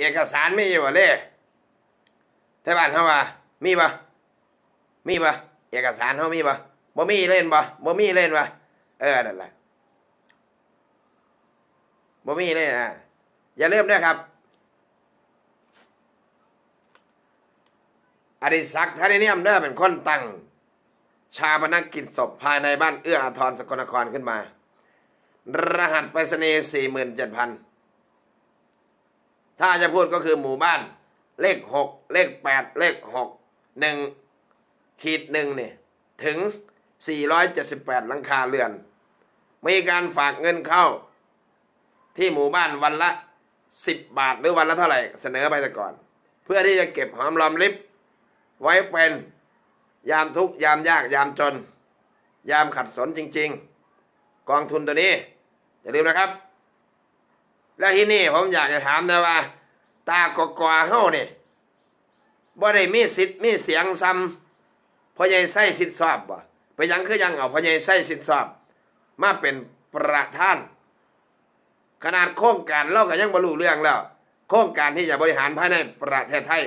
เอกสารไมีอยู่บ่เล่ไทบ้านเฮาว่ามีบ่มีบ่เอกสารเฮามีบ่บ่มีเล่นบ่บ่มีเล่นบ่เออนั่นแหละบ่มีเล่นอะอย่าลืมด้วยครับอดิศักดิ์ธนเนียมเด้อเป็นคนตั้งชาปนกิจศพภายในบ้านเอื้ออาทรสกลนครขึ้นมา รหัสไปรษณีย์สี่หมื่นเจ็ดพัน ถ้าจะพูดก็คือหมู่บ้าน เลขหกเลขแปดเลขหกหนึ่งขีดหนึ่งเนี่ยถึงสี่ร้อยเจ็ดสิบแปดหลังคาเรือน มีการฝากเงินเข้า ที่หมู่บ้านวันละสิบบาทหรือวันละเท่าไหร่เสนอไปแต่ก่อน เพื่อที่จะเก็บหอมรอมริบ ไว้เป็นยามทุกยามยากยามจน ยามขัดสนจริง ๆ กองทุนตัวนี้ อย่าลืมนะครับ และที่นี่ผมอยากจะถามนะว่า ตากกอเฮาเนี่ยบ่ได้มีสิทธิ์มีเสียงซ้ำพ่อใหญ่ไส้สิทธิ์สอบบ่ไปยังคือยังเอาพ่อใหญ่ไส้สิทธิ์สอบ มาเป็นประธาน ขนาดโครงการเราก็ยังบรรลุเรื่องแล้ว โครงการที่จะบริหารภายในประเทศไทย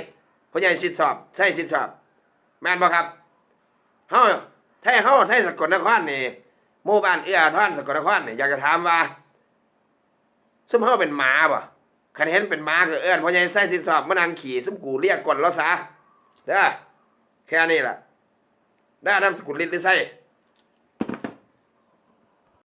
พ่อใหญ่สิทธิ์สอบใช่สิทธิ์สอบ แม่นบ่ครับเฮ้าไทยเฮาไทยสกลนครนี่หมู่บ้านเอื้ออาทรสกลนครนี่อยากจะถามว่าซุมเฮาเป็นหมาบ่ คันเห็นเป็นม้าก็เอื้อนพ่อใหญ่ใส่สินสอบมานังขี่ซุมกูเรียกก่อนแล้วซะเด้อแค่นี้ล่ะได้นามสกุลลิตหรือไส้